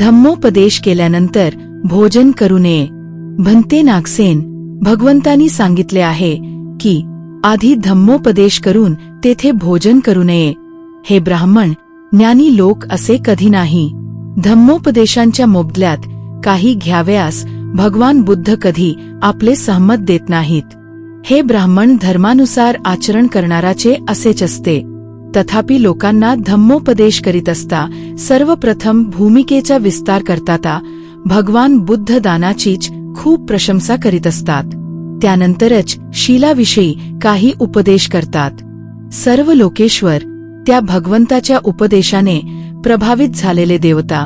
धम्मोपदेश केल्यानंतर भोजन करू नये. भंते नागसेन भगवंतानी सांगितले आहे की आधी धम्मोपदेश करून तेथे भोजन करू नये. हे ब्राह्मण ज्ञानी लोक असे कधी नाही. धम्मोपदेशांच्या मोबदल्यात काही घ्याव्यास भगवान बुद्ध कधी आपले सहमत देत नाहीत. हे ब्राह्मण धर्मानुसार आचरण करणाराचे असेच असते. तथापि लोकांना धम्मोपदेश करीत असता सर्वप्रथम भूमिकेचा विस्तार करताता भगवान बुद्ध दानाचीच खूप प्रशंसा करीत असतात. त्यानंतरच शीलाविषयी काही उपदेश करतात. सर्व लोकेश्वर त्या भगवंताच्या उपदेशाने प्रभावित झालेले देवता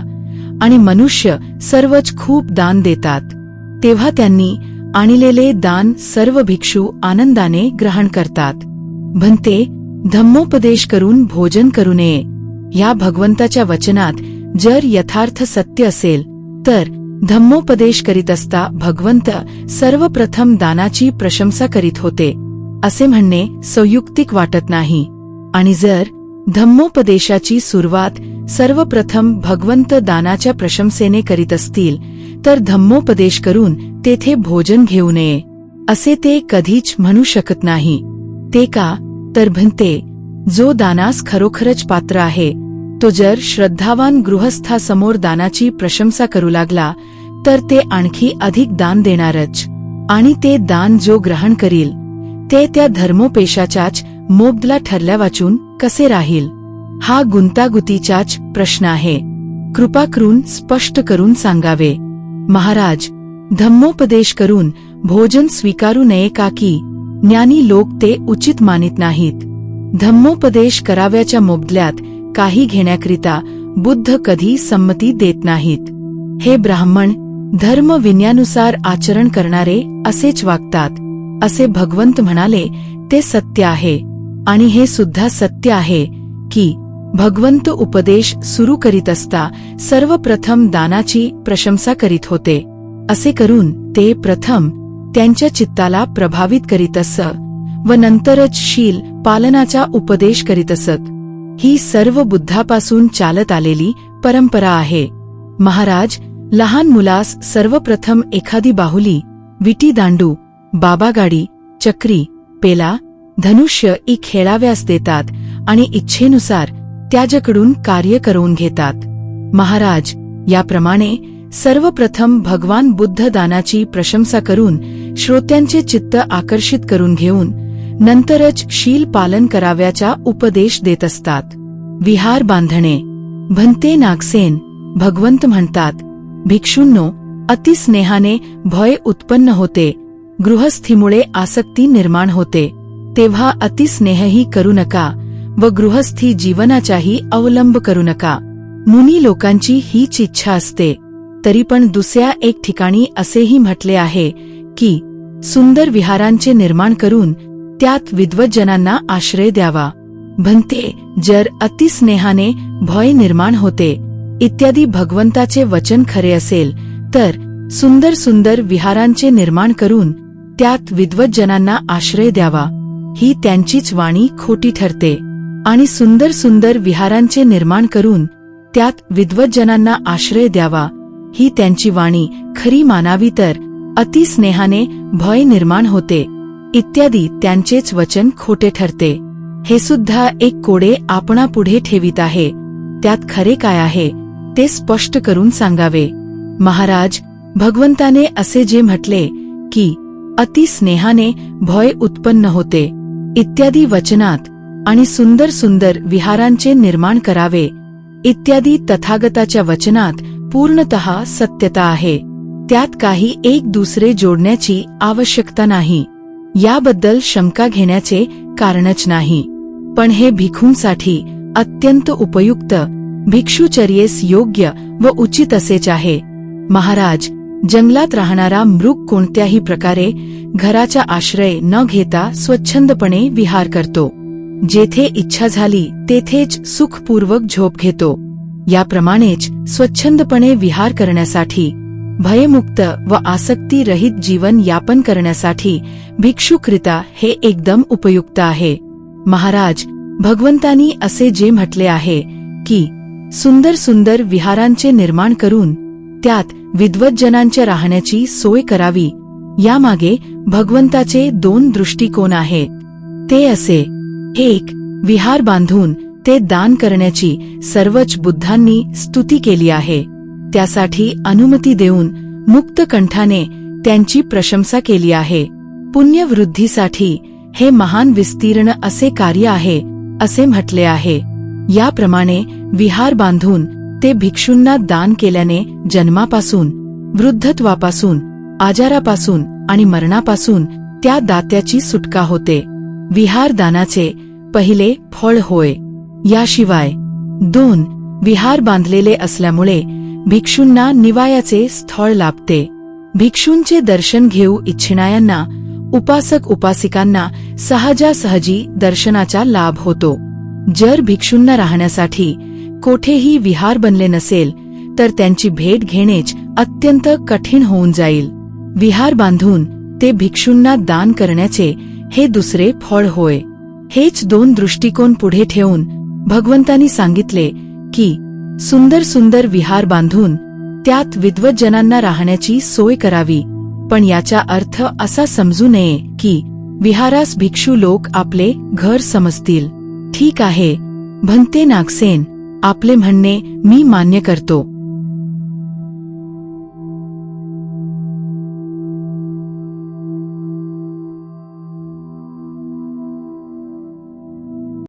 आणि मनुष्य सर्वच खूप दान देतात. तेव्हा त्यांनी आणलेले दान सर्व भिक्षू आनंदाने ग्रहण करतात. भंते धम्मोपदेश करून भोजन करू नये. या भगवंताच्या वचनात जर यथार्थ सत्य असेल तर धम्मोपदेश करीत असता भगवंत सर्वप्रथम दानाची प्रशंसा करीत होते असे म्हणणे संयुक्तिक वाटत नाही. आणि जर धम्मोपदेशाची सुरुवात सर्वप्रथम भगवंत दानाच्या प्रशंसेने करीत असतील तर धम्मोपदेश करून तेथे भोजन घेऊ नये असे ते कधीच म्हणू शकत नाही. ते का तर भंते जो दानास खरोखरच पात्र आहे तो जर श्रद्धावान गृहस्थासमोर दानाची प्रशंसा करू लागला तर ते आणखी अधिक दान देणारच. आणि ते दान जो ग्रहण करील ते त्या धर्मोपेशाच्याच मोबदला ठरल्या वाचून कसे राहील? हा गुंतागुतीचाच प्रश्न आहे. कृपा करून स्पष्ट करून सांगावे. महाराज धम्मोपदेश करून भोजन स्वीकारू नये का की ज्ञानी लोक ते उचित मानित नाहीत. धम्मोपदेश कराव्याच्या मोबदल्यात काही घेण्याकरिता बुद्ध कधी संमती देत नाहीत. हे ब्राह्मण धर्म विन्यानुसार आचरण करणारे असेच वागतात असे भगवंत म्हणाले ते सत्य आहे. आणि हे सुद्धा सत्य आहे की भगवंत उपदेश सुरू करीत असता सर्वप्रथम दानाची प्रशंसा करीत होते. असे करून ते प्रथम त्यांच्या चित्ताला प्रभावित करीत असत व नंतरच शील पालनाचा उपदेश करीत असत. ही सर्व बुद्धापासून चालत आलेली परंपरा आहे. महाराज लहान मुलास सर्वप्रथम एखादी बाहुली विटी दांडू बाबागाडी चक्री पेला धनुष्य ई खेळाव्यास देतात आणि इच्छेनुसार त्याच्याकडून कार्य करून घेतात. महाराज याप्रमाणे सर्वप्रथम भगवान बुद्ध दानाची प्रशंसा करून श्रोत्यांचे चित्त आकर्षित करून घेऊन नंतरच शील पालन कराव्याचा उपदेश देत असतात. विहार बांधणे. भंते नागसेन भगवंत म्हणतात भिक्षूंनो अतिस्नेहाने भय उत्पन्न होते गृहस्थीमुळे आसक्ती निर्माण होते तेव्हा अतिस्नेहही करू नका व गृहस्थी जीवनाचाही अवलंब करू नका. मुनी लोकांची हीच इच्छा असते. तरी पण दुसऱ्या एक ठिकाणी असेही म्हटले आहे की सुंदर विहारांचे निर्माण करून त्यात विद्वज्जनांना आश्रय द्यावा. भंते जर अतिस्नेहाने भय निर्माण होते इत्यादी भगवंताचे वचन खरे असेल तर सुंदर सुंदर विहारांचे निर्माण करून त्यात विद्वज्जनांना आश्रय द्यावा. ही त्यांचीच वाणी खोटी ठरते. आणि सुंदर सुंदर विहारांचे निर्माण करून त्यात विद्वज्जनांना आश्रय द्यावा. ही त्यांची वाणी खरी मानावी तर अतिस्नेहाने भय निर्माण होते. इत्यादी त्यांचेच वचन खोटे ठरते. हे सुद्धा एक कोडे आपणापुढे ठेवित आहे. त्यात खरे काय आहे ते स्पष्ट करून सांगावे. महाराज भगवंताने असे जे म्हटले की अतिस्नेहाने भय उत्पन्न होते. इत्यादी वचनात आणि सुंदर सुंदर विहारांचे निर्माण करावे. इत्यादी तथागताच्या वचनात पूर्णतः सत्यता आहे. त्यात काही एक दुसरे जोडण्याची आवश्यकता नाही. याबद्दल शंका घेण्याचे कारणच नाही. पण हे भिखूंसाठी अत्यंत उपयुक्त भिक्षुचर्येस योग्य व उचित असेच आहे. महाराज जंगलात राहणारा मृग कोणत्याही प्रकारे घराचा आश्रय न घेता स्वच्छंदपणे विहार करतो. जेथे इच्छा झाली तेथेच सुखपूर्वक झोप घेतो. याप्रमाणेच स्वच्छंदपणे विहार करण्यासाठी भयमुक्त व आसक्तीरहित जीवन यापन करण्यासाठी भिक्षुकृता हे एकदम उपयुक्त आहे. महाराज भगवंतानी असे जे म्हटले आहे की सुंदर सुंदर विहारांचे निर्माण करून त्यात विद्वज्जनांच्या राहण्याची सोय करावी. यामागे भगवंताचे दोन दृष्टिकोन आहेत. ते असे एक विहार बांधून ते दान करण्याची सर्वच बुद्धांनी स्तुती केली आहे. त्यासाठी अनुमती देऊन मुक्त कंठाने त्यांची प्रशंसा केली आहे. पुण्यवृद्धीसाठी हे महान विस्तीर्ण असे कार्य आहे असे म्हटले आहे. याप्रमाणे विहार बांधून ते भिक्षूंना दान केल्याने जन्मापासून वृद्धत्वापासून आजारापासून आणि मरणापासून त्या दात्याची सुटका होते. विहार दानाचे पहिले फळ होय. याशिवाय दोन विहार बांधलेले असल्यामुळे भिक्षूंना निवायाचे स्थळ लाभते. भिक्षूंचे दर्शन घेऊ इच्छिणाऱ्यांना उपासक उपासिकांना सहजासहजी दर्शनाचा लाभ होतो. जर भिक्षूंना राहण्यासाठी कोठेही विहार बनले नसेल तर त्यांची भेट घेणेच अत्यंत कठीण होऊन जाईल. विहार बांधून ते भिक्षूंना दान करण्याचे हे दुसरे फळ होय. हेच दोन दृष्टिकोन पुढे ठेवून भगवंतांनी सांगितले की सुंदर सुंदर विहार बांधून त्यात विद्वज्जनांना राहण्याची सोय करावी. पण याचा अर्थ असा समजू नये की विहारास भिक्षू लोक आपले घर समजतील. ठीक आहे. भंते नागसेन आपले म्हणणे मी मान्य करतो.